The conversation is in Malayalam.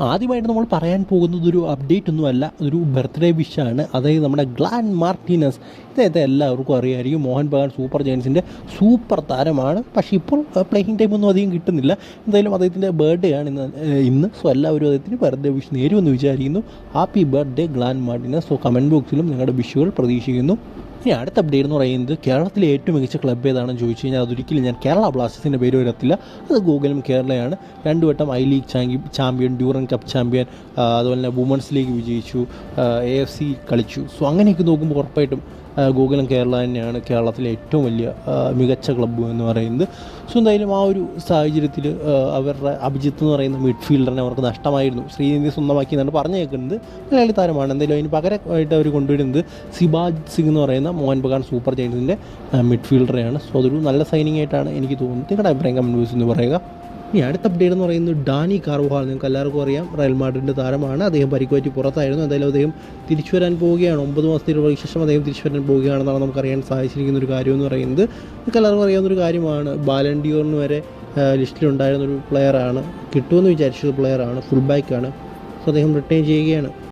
ആദ്യമായിട്ട് നമ്മൾ പറയാൻ പോകുന്നത് ഒരു അപ്ഡേറ്റ് ഒന്നുമല്ല ഒരു ബർത്ത്ഡേ വിഷാണ് അതായത് നമ്മുടെ ഗ്ലാൻ മാർട്ടിനസ്. ഇദ്ദേഹത്തെ എല്ലാവർക്കും അറിയാമായിരിക്കും മോഹൻ ബഗാൻ സൂപ്പർ ജയൻസിന്റെ സൂപ്പർ താരമാണ്. പക്ഷേ ഇപ്പോൾ പ്ലേയിങ് ടൈം ഒന്നും അധികം കിട്ടുന്നില്ല. എന്തായാലും അദ്ദേഹത്തിന്റെ ബർത്ത്ഡേ ആണ് ഇന്ന് ഇന്ന്. സോ എല്ലാവരും അദ്ദേഹത്തിന് ബർത്ത്ഡേ വിഷ് നേരുമെന്ന് വിചാരിക്കുന്നു. Happy birthday Glan Martinez. So comment ബോക്സിലും നിങ്ങളുടെ വിഷുകൾ പ്രതീക്ഷിക്കുന്നു. ഇനി അടുത്ത അപ്ഡേറ്റ് എന്ന് പറയുന്നത് കേരളത്തിലെ ഏറ്റവും മികച്ച ക്ലബ്ബ് ഏതാണെന്ന് ചോദിച്ചു കഴിഞ്ഞാൽ അതൊരിക്കലും ഞാൻ കേരള ബ്ലാസ്റ്റേഴ്സിന്റെ പേര് വരത്തില്ല. അത് ഗൂഗിളും കേരളയാണ്. രണ്ടു വട്ടം ഐ ലീഗ് ചാങ്കി ചാമ്പ്യൻ ഡ്യൂറൻ കപ്പ് ചാമ്പ്യൻ അതുപോലെ തന്നെ വുമൻസ് ലീഗ് വിജയിച്ചു എ എഫ് സി കളിച്ചു. സോ അങ്ങനെയൊക്കെ നോക്കുമ്പോൾ ഉറപ്പായിട്ടും ഗൂഗിളും കേരള തന്നെയാണ് കേരളത്തിലെ ഏറ്റവും വലിയ മികച്ച ക്ലബ്ബ് എന്ന് പറയുന്നത്. സോ എന്തായാലും ആ ഒരു സാഹചര്യത്തിൽ അവരുടെ അഭിജിത്ത് എന്ന് പറയുന്ന മിഡ്ഫീൽഡറിനെ അവർക്ക് നഷ്ടമായിരുന്നു. ശ്രീനിധി സ്വന്തമാക്കി എന്നാണ് പറഞ്ഞു കേൾക്കുന്നത് മലയാളി താരമാണ്. എന്തായാലും അതിന് പകരമായിട്ട് അവർ കൊണ്ടുവരുന്നത് സിബാജ് സിംഗ് എന്ന് പറയുന്ന മോഹൻ ബഗാൻ സൂപ്പർ ജയൻസിന്റെ മിഡ്ഫീൽഡറെയാണ്. സോ അതൊരു നല്ല സൈനിങ് ആയിട്ടാണ് എനിക്ക് തോന്നുന്നത്. നിങ്ങളുടെ അഭിപ്രായം കമന്റ് ബോക്സിൽ എന്ന് പറയുക. ഇനി അടുത്ത അപ്ഡേറ്റ് എന്ന് പറയുന്നത് ഡാനി കാർവാൾ. നിങ്ങൾക്ക് എല്ലാവർക്കും അറിയാം റയൽ മാഡ്രിഡിന്റെ താരമാണ്. അദ്ദേഹം പരിക്കുപറ്റി പുറത്തായിരുന്നു. എന്തായാലും അദ്ദേഹം തിരിച്ചു വരാൻ പോവുകയാണ്. ഒമ്പത് മാസത്തെ ഇടവേളയ്ക്ക് ശേഷം അദ്ദേഹം തിരിച്ചു വരാൻ പോവുകയാണെന്നാണ് നമുക്കറിയാൻ സാധിച്ചിരിക്കുന്ന ഒരു കാര്യം എന്ന് പറയുന്നത്. നിങ്ങൾക്ക് എല്ലാവർക്കും അറിയാവുന്ന ഒരു കാര്യമാണ്. ബാലൻഡിയോറിന് വരെ ലിസ്റ്റിലുണ്ടായിരുന്ന ഒരു പ്ലെയറാണ് കിട്ടുമെന്ന് വിചാരിച്ചൊരു പ്ലെയറാണ് ഫുൾ ബാക്കാണ് സോ അദ്ദേഹം റിട്ടേൺ ചെയ്യുകയാണ്.